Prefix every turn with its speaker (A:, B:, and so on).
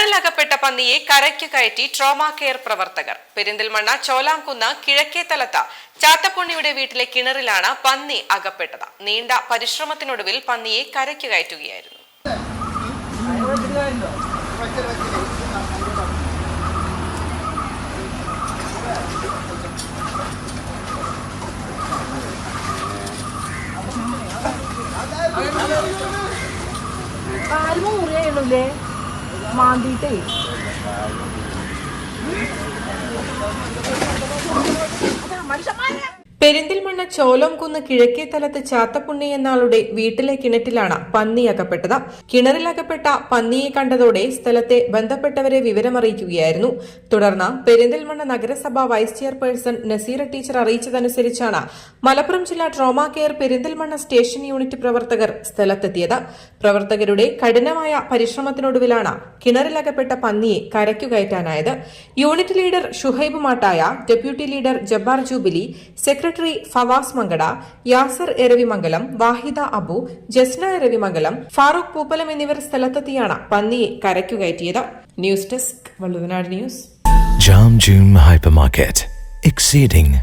A: കിണറിലകപ്പെട്ട പന്നിയെ കരയ്ക്ക് കയറ്റി ട്രോമ കെയർ പ്രവർത്തകർ. പെരിന്തൽമണ്ണ ചോലാംകുന്ന് തലത്ത ചാത്തപ്പുണ്ണിയുടെ വീട്ടിലെ കിണറിലാണ് പന്നി അകപ്പെട്ടത്. നീണ്ട പരിശ്രമത്തിനൊടുവിൽ പന്നിയെ കരയ്ക്ക് കയറ്റുകയായിരുന്നു.
B: ആരും മുറിയായില്ലേ മനുഷ്യന്മാരെ
A: പെരിന്തൽമണ്ണ ചോലോംകുന്ന് കിഴക്കേത്തലത്ത് ചാത്തപ്പുണ്ണി എന്നാളുടെ വീട്ടിലെ കിണറ്റിലാണ് പന്നി അകപ്പെട്ടത്. കിണറിലകപ്പെട്ട പന്നിയെ കണ്ടതോടെ സ്ഥലത്തെ ബന്ധപ്പെട്ടവരെ വിവരമറിയിക്കുകയായിരുന്നു. തുടർന്ന് പെരിന്തൽമണ്ണ നഗരസഭ വൈസ് ചെയർപേഴ്സൺ നസീറ ടീച്ചർ അറിയിച്ചതനുസരിച്ചാണ് മലപ്പുറം ജില്ലാ trauma care Perinthalmanna station unit പ്രവർത്തകർ സ്ഥലത്തെത്തിയത്. പ്രവർത്തകരുടെ കഠിനമായ പരിശ്രമത്തിനൊടുവിലാണ് കിണറിലകപ്പെട്ട പന്നിയെ കരയ്ക്കു കയറ്റാനായത്. Unit leader Shuhaib Mattaya deputy leader Jabbar Jubilee secretary Fawas Mankada Yasar Eravimangalam Wahida Abu Jasna Eravimangalam Farooq Pooppalam എന്നിവർ സ്ഥലത്തെത്തിയാണ് പന്നിയെ കരയ്ക്കു കയറ്റിയത്. News desk Valluvanad news.
C: Jam hyper market exceeding.